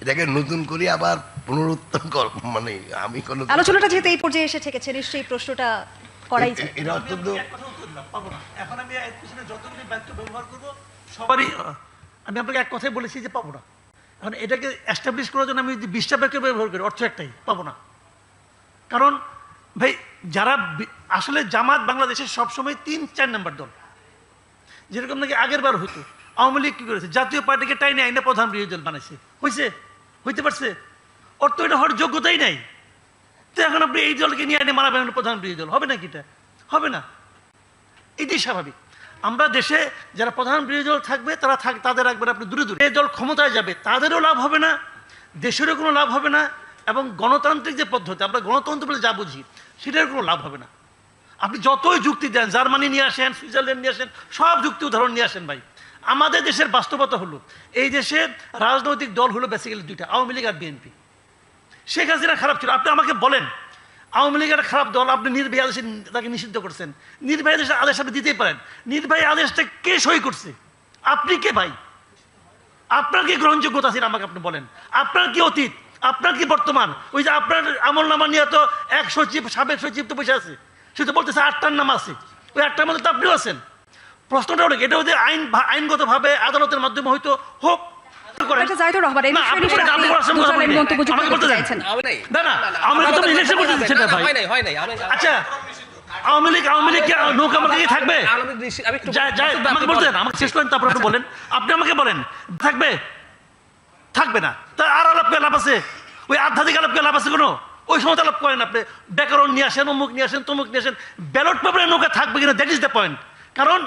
এটাকে নতুন করে আবার পুনরুত্থান কর মানে আমি কোনো আলোচনাটা যেহেতু এই পর্যায়ে এসে ঠেকেছে নিশ্চয়ই প্রশ্নটা করাই যায় এটা অত্যন্ত। এখন আমি এর পিছনে যতগুলি বাক্য ব্যবহার করব সবারই আমি আপনাকে এক কথাই বলেছি যে পাবো না এখন এটাকে এস্টাবলিশ করার জন্য আমি যদি বিশটা বাক্য ব্যবহার করি অর্থ একটাই পাবো না কারণ ভাই যারা আসলে জামাত বাংলাদেশের সবসময় তিন চার নাম্বার দল যেরকম নাকি আগের বার হতো আওয়ামী লীগ কি করেছে জাতীয় পার্টিকে টাইনে আইনে প্রধান বিরোধী দল বানাইছে হয়েছে হইতে পারছে? ওর তো এটা হওয়ার যোগ্যতাই নাই। তো এখন আপনি এই দলকে নিয়ে আইনে মানাবেন প্রধান বিরোধী দল। হবে নাকি এটা? হবে না। এটাই স্বাভাবিক। আমরা দেশে যারা প্রধান বিরোধী দল থাকবে, তারা থাক, তাদের রাখবেন আপনি দূরে দূরে। এই দল ক্ষমতায় যাবে, তাদেরও লাভ হবে না, দেশেরও কোনো লাভ হবে না, এবং গণতান্ত্রিক যে পদ্ধতি, আমরা গণতন্ত্র বলে যা বুঝি, সেটার কোনো লাভ হবে না। আপনি যতই যুক্তি দেন, জার্মানি নিয়ে আসেন, সুইজারল্যান্ড নিয়ে আসেন, সব যুক্তি উদাহরণ নিয়ে আসেন ভাই। আমাদের দেশের বাস্তবতা হলো, এই দেশের রাজনৈতিক দল হলো বেসিক্যালি দুইটা, আওয়ামী লীগ আর বিএনপি। শেখ হাসিনা খারাপ ছিল, আপনি আমাকে বলেন, আওয়ামী লীগের খারাপ দল, আপনি নির্বাহী আদেশে তাকে নিষিদ্ধ করছেন। নির্বাহী আদেশের আদেশ আপনি দিতেই পারেন। নির্বাহী আদেশটা কে সই করছে? আপনি কে ভাই? আপনার কি গ্রহণযোগ্যতা আছে আমাকে আপনি বলেন? আপনার কি অতীত? আপনার কি বর্তমান? ওই যে আপনার আমল নামা নিয়ে তো এক সচিব, সাবেক সচিব তো বসে আছে। সে তো বলতেছে আটটার নাম আছে। ওই আটটার মধ্যে তো আপনিও আছেন। প্রশ্নটা হলো এটা ওদের আইন আইনগতভাবে আদালতের মাধ্যমে হয়তো হোক। হয় হয় আচ্ছা আওয়ামী লীগ আওয়ামী লীগ নৌকা থাকবে? আমি নিশ্চিত- আমি একটু- যা- যা- আমাকে বলতে আমাকে শেষ করেন তারপর বলেন। আপনি আমাকে বলেন থাকবে? থাকবে না। তা আর আলাপ লাভ আছে? ওই আধ্যাত্মিক আলাপ লাভ আছে কোনো? ওই সময় আলাপ করেন আপনি। ব্যাকরণ নিয়ে আসেন অমুক নিয়ে আসেন তমুক নিয়ে আসেন। ব্যালট পেপারে নৌকা থাকবে কিনা দ্যাট ইজ দ্য পয়েন্ট কারণ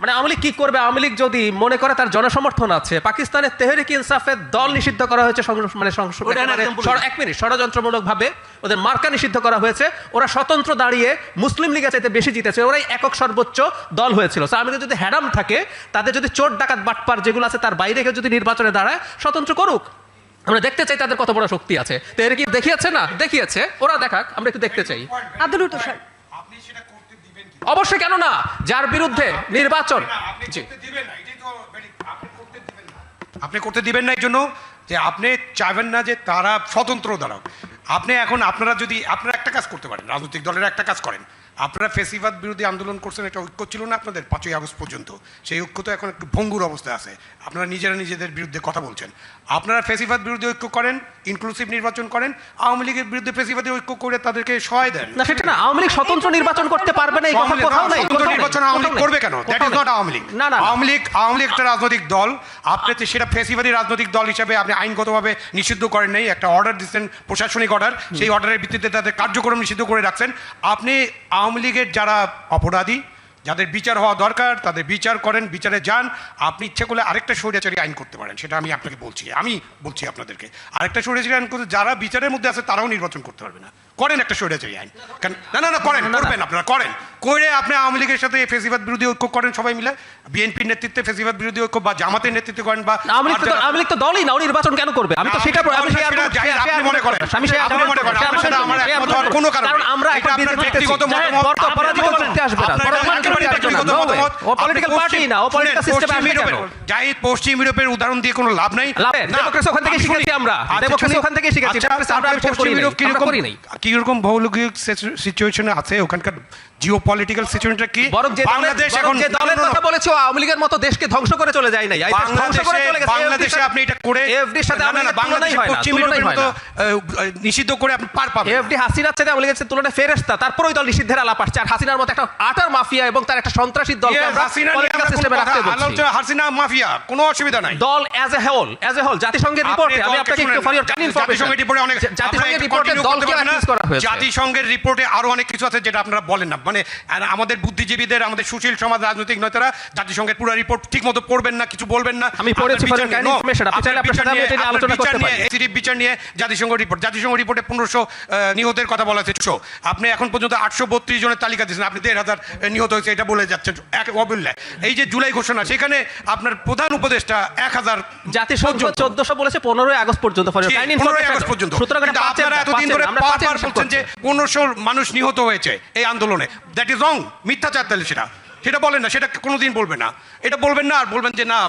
মানে আওয়ামী লীগ কি করবে? আওয়ামী লীগ যদি মনে করে তার জনসমর্থন আছে পাকিস্তানের তেহরিক ইনসাফের দল নিষিদ্ধ করা হয়েছে মানে এক মিনিট ষড়যন্ত্রমূলক ভাবে ওদের মার্কা নিষিদ্ধ করা হয়েছে ওরা স্বতন্ত্র দাঁড়িয়ে মুসলিম লীগের চাইতে বেশি জিতেছে ওরাই একক সর্বোচ্চ দল হয়েছিল। So, আওয়ামী যদি হ্যাডাম থাকে তাদের যদি চোর ডাকাত বাটপার যেগুলো আছে তার বাইরে কেউ যদি নির্বাচনে দাঁড়ায় স্বতন্ত্র করুক। আমরা দেখতে চাই তাদের কত বড় শক্তি আছে। তেহরিক দেখিয়েছে না? দেখিয়েছে। ওরা দেখাক আমরা একটু দেখতে চাই। আব্দুল আপনি সেটা কি অবশ্যই কেন না যার বিরুদ্ধে নির্বাচন আপনি জি। করতে দিবেন না এই জন্য যে আপনি চাইবেন না যে তারা স্বতন্ত্র দাঁড়াও আপনি এখন আপনারা যদি আপনারা একটা কাজ করতে পারেন রাজনৈতিক দলের একটা কাজ করেন। আপনারা ফেসিবাদ বিরোধী আন্দোলন করছেন একটা ঐক্য ছিল না আপনাদের পাঁচই আগস্ট পর্যন্ত। সেই ঐক্য তো এখন একটু ভঙ্গুর অবস্থায় আছে। আপনারা নিজেরা নিজেদের বিরুদ্ধে কথা বলছেন। আপনারা ফেসিবাদ বিরোধী ঐক্য করেন ইনক্লুসিভ নির্বাচন করেন আওয়ামী লীগের বিরুদ্ধে ফেসিবাদী ঐক্য করে তাদেরকে সহায় দেন। না সেটা না আওয়ামী লীগ স্বতন্ত্র নির্বাচন করতে পারবে না এই কথা কোথাও নাই স্বতন্ত্র নির্বাচন আওয়ামী লীগ করবে কেন? That is not Awami League. না না। আওয়ামী লীগ আওয়ামী লীগ একটা রাজনৈতিক দল। আপনি তো সেটা ফেসিবাদী রাজনৈতিক দল হিসেবে আপনি আইনগতভাবে নিষিদ্ধ করেন নাই একটা অর্ডার দিচ্ছেন প্রশাসনিক অর্ডার সেই অর্ডারের ভিত্তিতে তাদের কার্যক্রম নিষিদ্ধ করে রাখছেন। আপনি আওয়ামী লীগের যারা অপরাধী যাদের বিচার হওয়া দরকার তাদের বিচার করেন বিচারে যান। আপনি ইচ্ছে করলে আরেকটা স্বৈরাচারী আইন করতে পারেন সেটা আমি আপনাকে বলছি। আমি বলছি আপনাদেরকে আরেকটা স্বৈরাচারী আইন করতে যারা বিচারের মধ্যে আছে তারাও নির্বাচন করতে পারবে না। করেন একটা স্বৈরাচারী আইন। কেন না না না করেন করবেন আপনারা করেন। করে আপনি আওয়ামী লীগের সাথে ফেসিবাদ বিরোধী ঐক্য করেন সবাই মিলে। বিএনপির নেতৃত্বে ফেসিবাদ বিরোধী ঐক্য বা জামাতের নেতৃত্বে করেন বা আওয়ামী লীগ তো দলই না নির্বাচন কেন করবে? আমি তো সেটা আপনি মনে করেন। আমি মনে করেন, আমার কোনো কারণ কারণ আমরা এটা একটা ব্যক্তিগত মতামত, পর- আপনি পলিটিক্যাল বলতে- করতে আসবে না। ব্যক্তিগত মতামত। ও পলিটিক্যাল পার্টি না ও পলিটিক্যাল সিস্টেমে পশ্চিম কেন ইউরোপের- পশ্চিম ইউরোপের উদাহরণ দিয়ে কোনো লাভ নাই। লাভের, ওখান থেকে শিখেছি আমরা। ওখান থেকে শিখেছি। আমরা পশ্চিম ইউরোপ আমরা কিরকম- করি নাই। ভৌগোলিক সিচুয়েশনে আছে? ওখানকার জিও সিচুয়েশনটা কি? বরং যে দলের- বাংলাদেশ এখন যে দলের না, না, না, কথা বলেছে আওয়ামী লীগের মতো দেশকে ধ্বংস করে চলে যায় নাই। ধ্বংস করে চলে গেছে। বাংলাদেশে আপনি এটা করে এফডির সাথে না, না, বাংলাদেশে না পশ্চিম ইউরোপের মতো নিষিদ্ধ করে আপনি পার পাবেন। না। এফডি হাসিনার আওয়ামী লীগের তুলনায় ফেরেস্তা তারপরে ওই দল নিষিদ্ধের আলাপ আসছে। আর হাসিনার মতো একটা আটার মাফিয়া এবং তার একটা সন্ত্রাসী দলকে আমরা পলিটিক্যাল সিস্টেমে রাখতে বলছি। আলোচনা- হাসিনা মাফিয়া কোনো অসুবিধা নাই। দল as a whole as a whole জাতিসংঘের রিপোর্টে আমি আপনাকে একটু শুনেন, ফর ইওর কাইন্ড ইনফরমেশন জাতিসংঘের রিপোর্টে অনেক জাতিসংঘের রিপোর্টে দলকে করা হয়েছে। জাতিসংঘের রিপোর্টে আরও অনেক কিছু আছে যেটা আপনারা বলেন না। মানে আমাদের বুদ্ধিজীবীদের আমাদের সুশীল সমাজ রাজনৈতিক নেতারা জাতিসংঘের পুরো রিপোর্ট ঠিক মতো পড়বেন না কিছু বলবেন না। আমি পড়েছি, নিয়ে- আপনি চাইলে আপনার সাথে আমি এটা আলোচনা করতে পারি। বিচার নিয়ে জাতিসংঘ রিপোর্ট জাতিসংঘ রিপোর্টে পনেরোশো নিহতের কথা বলা হয়েছে। আপনি এখন পর্যন্ত আটশো বত্রিশ জনের তালিকা দিয়েছেন। আপনি দেড় হাজার নিহত হয়েছে এটা বলে যাচ্ছেন। এক অবিল্লায় এই যে জুলাই ঘোষণা সেখানে আপনার প্রধান উপদেষ্টা এক হাজার জাতিসংঘ চোদ্দশো বলেছে পনেরোই আগস্ট পর্যন্ত পনেরোই আগস্ট আপনারা এতদিন ধরে বারবার বলছেন যে পনেরোশো মানুষ নিহত হয়েছে এই আন্দোলনে। দ্যাট ইজ রং মিথ্যাচার তাহলে সেটা। সেটা বলেন না সেটা কোনোদিন বলবে না। এটা বলবেন না আর বলবেন যে না